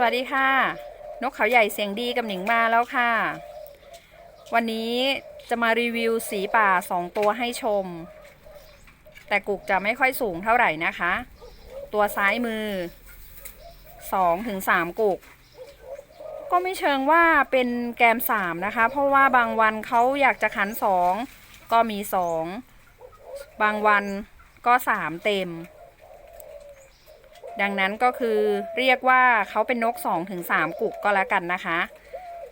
สวัสดีค่ะ นกเขาใหญ่เสียงดีกับหนิงมาแล้วค่ะ วันนี้จะมารีวิวสีป่าสองตัวให้ชม แต่กุกจะไม่ค่อยสูงเท่าไหร่นะคะ ตัวซ้ายมือสองถึงสามกุก ก็ไม่เชิงว่าเป็นแกมสามนะคะ เพราะว่าบางวันเขาอยากจะขันสองก็มีสองบางวันก็สามเต็ม ดังนั้นก็คือเรียกว่าเขาเป็นนก 2-3ถึงกุกก็แล้วกันนะคะ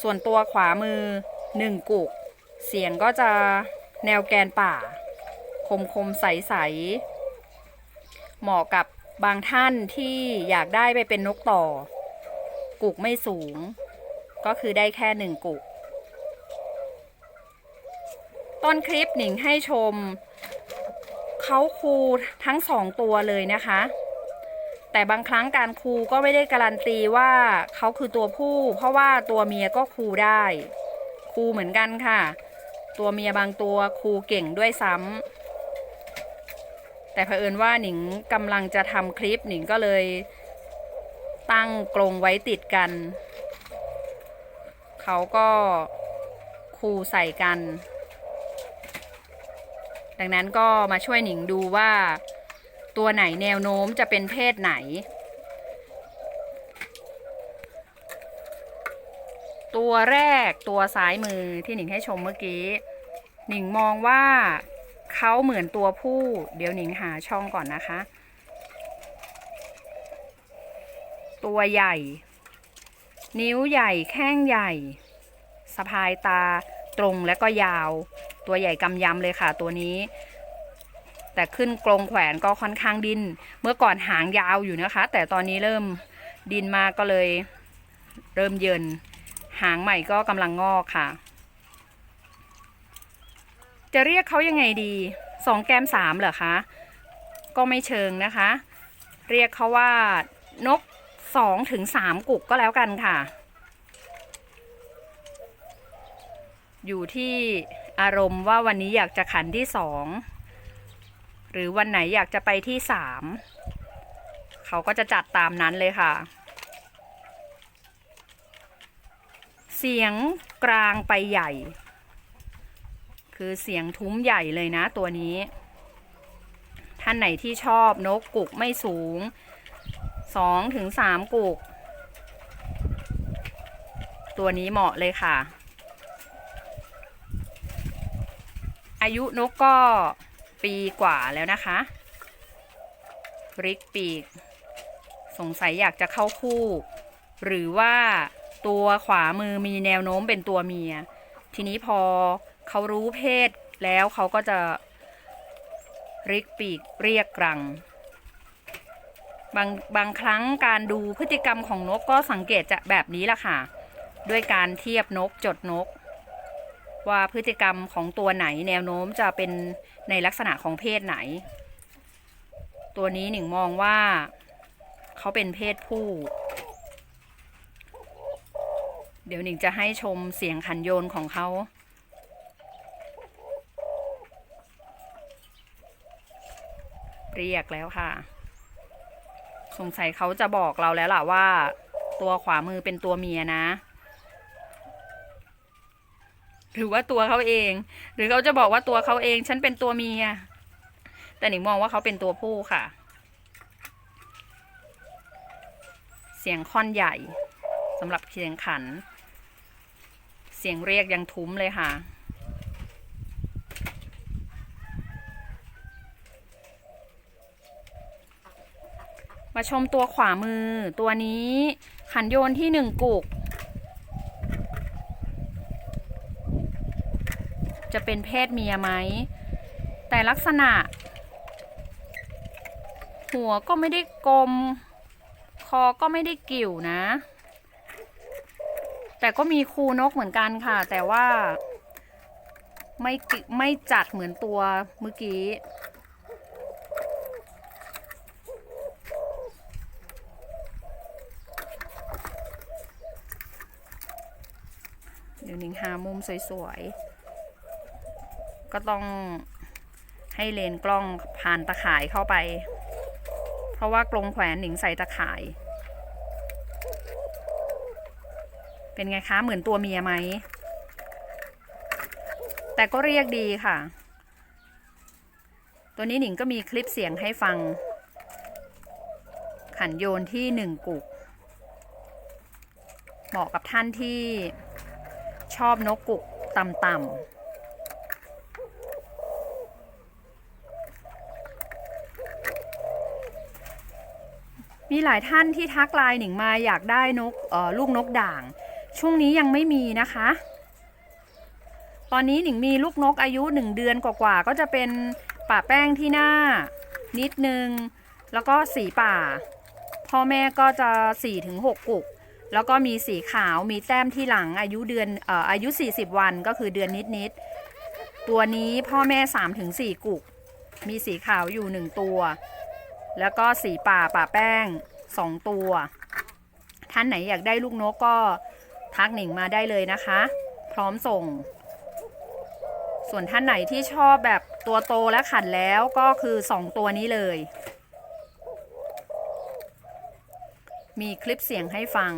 ส่วนตัวขวามือ 1 กุก เสียงก็จะแนวแกนป่า คมคมๆใสๆเหมาะกับบางท่านที่อยากได้ไปเป็นนกต่อ กุกไม่สูง ก็คือได้แค่หนึ่งกุก ต้นคลิปหนิงให้ชม เขาคูทั้งสองตัวเลยนะคะ แต่บางครั้งการคูก็ไม่ได้การันตีว่าเขาคือตัวผู้ เพราะว่าตัวเมียก็คูได้ คูเหมือนกันค่ะ ตัวเมียบางตัวคูเก่งด้วยซ้ำแต่เผอิญว่าหนิงกำลังจะทำคลิปหนิงก็เลย ตั้งกรงไว้ติดกัน เขาก็คูใส่กัน ดังนั้นก็มาช่วยหนิงดูว่า ตัวไหนแนวโน้มจะเป็นเพศไหน ตัวแรกตัวซ้ายมือที่หนิงให้ชมเมื่อกี้ หนิงมองว่าเขาเหมือนตัวผู้ เดี๋ยวหนิงหาช่องก่อนนะคะ ตัวใหญ่ นิ้วใหญ่แข้งใหญ่สะพายตาตรงและก็ยาว ตัวใหญ่กำยำเลยค่ะตัวนี้ แต่ขึ้นกรงแขวนก็ค่อนข้างดิน เมื่อก่อนหางยาวอยู่นะคะ แต่ตอนนี้เริ่มดินมากก็เลย เริ่มเยิน หางใหม่ก็กำลังงอกค่ะ จะเรียกเขายังไงดีสองแกมสามเหรอคะ ก็ไม่เชิงนะคะ เรียกเขาว่านกสองถึงสามกุกก็แล้วกันค่ะ อยู่ที่อารมณ์ว่าวันนี้อยากจะขันที่สอง หรือวันไหนอยากจะไปที่สามเขาก็จะจัดตามนั้นเลยค่ะ เสียงกลางไปใหญ่ คือเสียงทุ้มใหญ่เลยนะตัวนี้ ท่านไหนที่ชอบนกกุกไม่สูงสองถึงสามกุก ตัวนี้เหมาะเลยค่ะ อายุนกก็ ปีกว่าแล้วนะคะริกปีก สงสัยอยากจะเข้าคู่ หรือว่าตัวขวามือมีแนวโน้มเป็นตัวเมีย ทีนี้พอเขารู้เพศแล้วเขาก็จะริกปีกเรียกรัง บางบางครั้งการดูพฤติกรรมของนกก็สังเกตจะแบบนี้แหละค่ะ ด้วยการเทียบนกจดนก ว่าพฤติกรรมของตัวไหนแนวโน้มจะเป็นในลักษณะของเพศไหน ตัวนี้หนิงมองว่าเขาเป็นเพศผู้ เดี๋ยวหนิงจะให้ชมเสียงขันโยนของเขาเรียกแล้วค่ะ สงสัยเขาจะบอกเราแล้วล่ะว่า ตัวขวามือเป็นตัวเมียนะ หรือว่าตัวเขาเอง หรือเขาจะบอกว่าตัวเขาเอง ฉันเป็นตัวเมีย แต่หนิงมองว่าเขาเป็นตัวผู้ค่ะ เสียงค่อนใหญ่สำหรับเสียงขัน เสียงเรียกยังทุ้มเลยค่ะมาชมตัวขวามือตัวนี้ขันโยนที่หนึ่งกุก จะเป็นเพศเมียไหม แต่ลักษณะ หัวก็ไม่ได้กลม คอก็ไม่ได้กิ่วนะ แต่ก็มีคูนกเหมือนกันค่ะ แต่ว่าไม่ไม่จัดเหมือนตัวเมื่อกี้ เดี๋ยวหนิงหามุมสวยๆ ก็ต้องให้เลนกล้องผ่านตะข่ายเข้าไป เพราะว่ากรงแขวนหนิงใส่ตะข่าย เป็นไงคะ เหมือนตัวเมียไหม แต่ก็เรียกดีค่ะ ตัวนี้หนิงก็มีคลิปเสียงให้ฟัง ขันโยนที่หนึ่งกุก เหมาะกับท่านที่ชอบนกกุกต่ำๆ มีหลายท่านที่ทักไลน์หนิงมาอยากได้นกลูกนกด่าง ช่วงนี้ยังไม่มีนะคะ ตอนนี้หนิงมีลูกนกอายุหนึ่งเดือนกว่าๆก็จะเป็นป่าแป้งที่หน้า นิดนึง แล้วก็สีป่า พ่อแม่ก็จะ4ี่ถึงหกกุก แล้วก็มีสีขาวมีแต้มที่หลังอายุเดือนออายุ 40 วันก็คือเดือนนิดๆตัวนี้พ่อแม่3ถึงกุก มีสีขาวอยู่ 1 ตัว แล้วก็สีป่าป่าแป้ง2ตัว ท่านไหนอยากได้ลูกนกก็ทักหนิงมาได้เลยนะคะ พร้อมส่ง ส่วนท่านไหนที่ชอบแบบตัวโตและขันแล้วก็คือ2ตัวนี้เลย มีคลิปเสียงให้ฟัง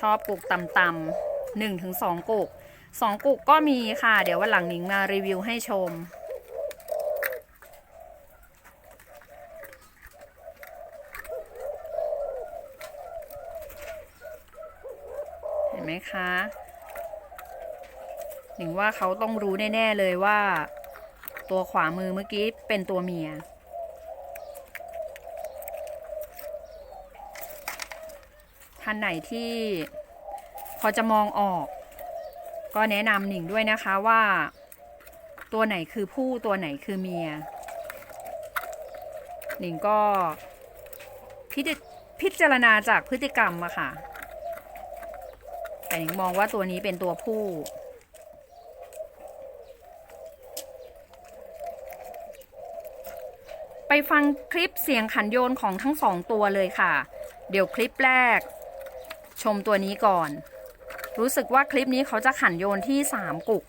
ชอบกุกต่ำๆหนึ่งถึงสองกุกสองกุกก็มีค่ะ เดี๋ยววันหลังหนิงมารีวิวให้ชม นไหมคะหนิงว่าเขาต้องรู้แน่ ๆ เลยว่า ตัวขวามือเมื่อกี้เป็นตัวเมีย ท่านไหนที่พอจะมองออก ก็แนะนำหนิงด้วยนะคะว่า ตัวไหนคือผู้ตัวไหนคือเมียหนิงก็พิจพิจารณาจากพฤติกรรมอะค่ะ แต่หนิงมองว่าตัวนี้เป็นตัวผู้ ไปฟังคลิปเสียงขันโยนของทั้งสองตัวเลยค่ะ เดี๋ยวคลิปแรก ชมตัวนี้ก่อน รู้สึกว่าคลิปนี้เขาจะขันโยนที่สามกุก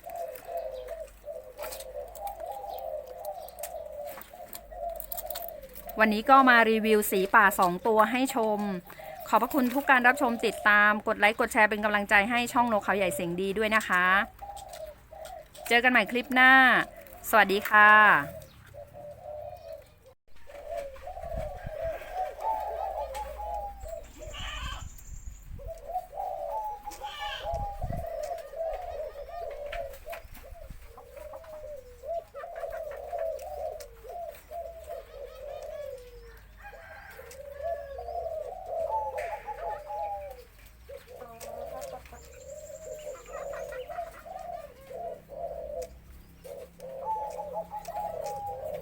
วันนี้ก็มารีวิวสีป่า2ตัวให้ชม ขอบพระคุณทุกการรับชมติดตาม กดไลค์กดแชร์เป็นกำลังใจให้ช่องนกเขาใหญ่เสียงดีด้วยนะคะ เจอกันใหม่คลิปหน้า สวัสดีค่ะ